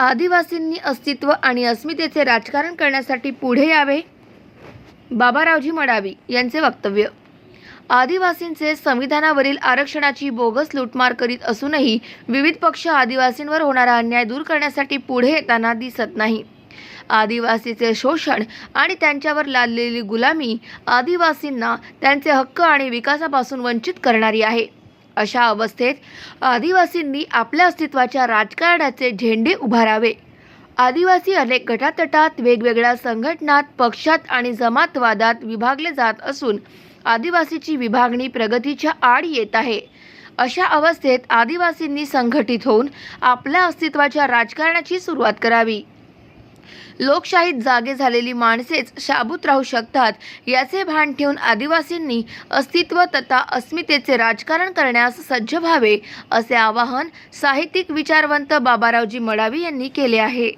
आदिवासींनी अस्तित्व आणि अस्मितेचे राजकारण करण्यासाठी पुढे यावे? बाबारावजी मडावी यांचे वक्तव्य. आदिवासींचे संविधानावरील आरक्षणाची बोगस लूटमार करीत असूनही विविध पक्ष आदिवासींवर होणारा अन्याय दूर करण्यासाठी पुढे येताना दिसत नाही. आदिवासीचे शोषण आणि त्यांच्यावर लादलेली गुलामी आदिवासींना त्यांचे हक्क आणि विकासापासून वंचित करणारी आहे. अशा अवस्थेत आदिवासींनी आपल्या अस्तित्वाच्या राजकारणाचे झेंडे उभारावे. आदिवासी अनेक गटातटात वेगवेगळ्या संघटनात पक्षात आणि जमातवादात विभागले जात असून आदिवासीची विभागणी प्रगतीच्या आड येत आहे. अशा अवस्थेत आदिवासींनी संघटित होऊन आपल्या अस्तित्वाच्या राजकारणाची सुरुवात करावी. लोकशाहीत जागे झालेली माणसेच शाबूत राहू शकतात याचे भान ठेवून आदिवासींनी अस्तित्व तथा अस्मितेचे राजकारण करण्यास सज्ज व्हावे असे आवाहन साहित्यिक विचारवंत बाबारावजी मडावी यांनी केले आहे.